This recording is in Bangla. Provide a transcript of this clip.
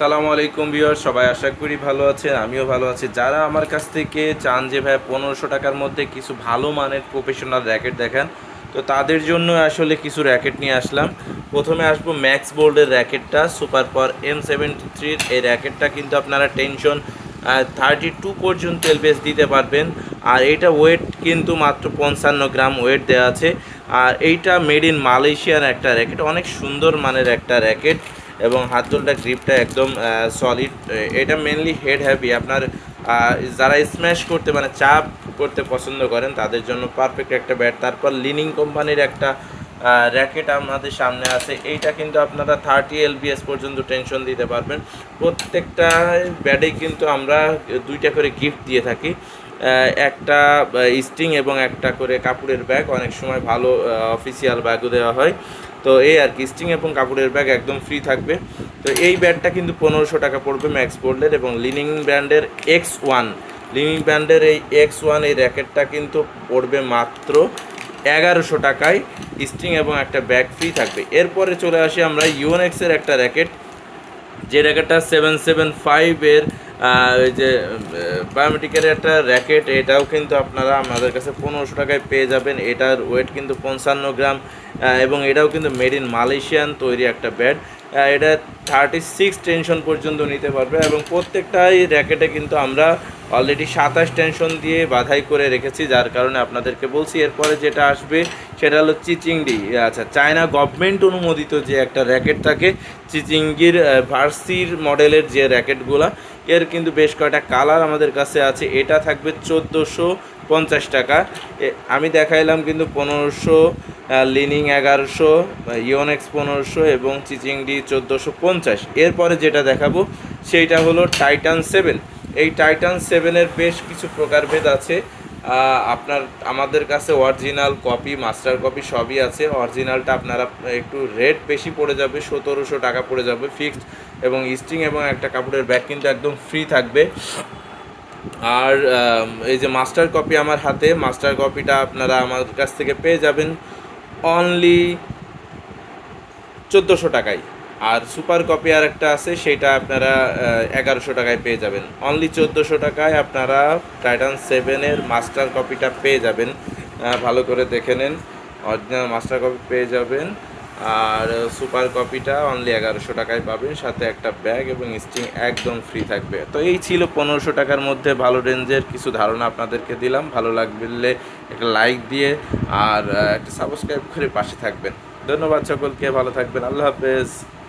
আসসালামু আলাইকুম ভিউয়ার সবাই আশা করি ভালো আছেন, আমিও ভালো আছি। যারা আমার কাছ থেকে চান যে ভাই পনেরোশো টাকার মধ্যে কিছু ভালো মানের প্রফেশনাল র্যাকেট দেখান, তো তাদের জন্য আসলে কিছু র্যাকেট নিয়ে আসলাম। প্রথমে আসব ম্যাক্স বোল্ডের র্যাকেটটা সুপার পাওয়ার এম সেভেন্টি থ্রির এই র্যাকেটটা কিন্তু আপনারা টেনশন থার্টি টু পর্যন্ত এলবিএস দিতে পারবেন। আর এইটা ওয়েট কিন্তু মাত্র পঞ্চান্ন গ্রাম ওয়েট দেওয়া আছে। আর এইটা মেড ইন মালয়েশিয়ার একটা র্যাকেট অনেক সুন্দর মানের একটা র্যাকেট এবং হাতলটা গ্রিপটা একদম সলিড এটা মেনলি হেড হ্যাভি আপনার যারা স্ম্যাশ করতে মানে চাপ করতে পছন্দ করেন, তাদের জন্য পারফেক্ট একটা ব্যাট তারপর লিনিং কোম্পানির একটা র্যাকেট আমাদের সামনে আছে। এইটা কিন্তু আপনারা থার্টি এলবিএস পর্যন্ত টেনশন দিতে পারবেন। প্রত্যেকটা ব্যাডেই কিন্তু আমরা দুইটা করে গিফট দিয়ে থাকি। একটা স্টিং এবং একটা করে কাপড়ের ব্যাগ অনেক সময় ভালো অফিসিয়াল ব্যাগও দেওয়া হয়। তো এই আর কি স্টিং এবং কাপড়ের ব্যাগ একদম ফ্রি থাকবে। তো এই ব্যাগটা কিন্তু পনেরোশো টাকা পড়বে ম্যাক্স বোল্ডের এবং লিনিং ব্র্যান্ডের এক্স ওয়ান লিনিং ব্র্যান্ডের এই এক্স ওয়ান এই র্যাকেটটা কিন্তু পড়বে মাত্র এগারোশো টাকায়। স্টিং এবং একটা ব্যাগ ফ্রি থাকবে। এরপরে চলে আসি আমরা ইউএনএক্সের একটা র্যাকেট যে র্যাকেটটা সেভেন সেভেন ফাইভের ওই যে বায়োমেটিকের একটা র্যাকেট এটাও কিন্তু আপনারা আমাদের কাছে পনেরোশো টাকায় পেয়ে যাবেন। এটার ওয়েট কিন্তু পঞ্চান্ন গ্রাম। এবং এটাও কিন্তু মেড ইন মালয়েশিয়ান তৈরি একটা ব্যাট এটা থার্টি সিক্স টেনশন পর্যন্ত নিতে পারবে এবং প্রত্যেকটাই র্যাকেটে কিন্তু আমরা অলরেডি সাতাশ টেনশন দিয়ে বাধাই করে রেখেছি, যার কারণে আপনাদেরকে বলছি, এরপরে যেটা আসবে সেটা হলো চিচিংডি। আচ্ছা চায়না গভর্নমেন্ট অনুমোদিত যে একটা র্যাকেট থাকে চিচিংগির ভার্সির মডেলের যে র্যাকেটগুলা এর কিন্তু বেশ কয়টা কালার আমাদের কাছে আছে। এটা থাকবে চোদ্দোশো পঞ্চাশ টাকা। আমি দেখাইলাম কিন্তু পনেরোশো লিনিং এগারোশো ইওনেক্স পনেরোশো এবং চিচিংডি চোদ্দোশো পঞ্চাশ। এরপরে যেটা দেখাবো, সেইটা হলো টাইটান সেভেন। এই টাইটান সেভেনের বেশ কিছু প্রকারভেদ আছে। আপনার, আমাদের কাছে অরিজিনাল কপি, মাস্টার কপি সবই আছে। অরিজিনালটা আপনারা একটু রেট বেশি পড়ে যাবে, সতেরোশো টাকা পড়ে যাবে ফিক্সড এবং স্টিং এবং একটা কাপড়ের ব্যাগ কিন্তু একদম ফ্রি থাকবে। আর এই যে মাস্টার কপি আমার হাতে, মাস্টার কপিটা আপনারা আমার কাছ থেকে পেয়ে যাবেন। অনলি চোদ্দোশো টাকায় আর সুপার কপি আর একটা আছে, সেটা আপনারা এগারোশো টাকায় পেয়ে যাবেন। অনলি চোদ্দোশো টাকায় আপনারা টাইটান সেভেনের মাস্টার কপিটা পেয়ে যাবেন। ভালো করে দেখে নেন। অরিজিনাল মাস্টার কপি পেয়ে যাবেন। আর সুপার কপিটা অনলি এগারোশো টাকায় পাবেন। সাথে একটা ব্যাগ এবং স্টিং একদম ফ্রি থাকবে। তো এই ছিল পনেরোশো টাকার মধ্যে ভালো রেঞ্জের কিছু ধারণা আপনাদেরকে দিলাম। ভালো লাগবে একটা লাইক দিয়ে আর একটা সাবস্ক্রাইব করে পাশে থাকবেন। ধন্যবাদ সকলকে, ভালো থাকবেন। আল্লাহ হাফেজ।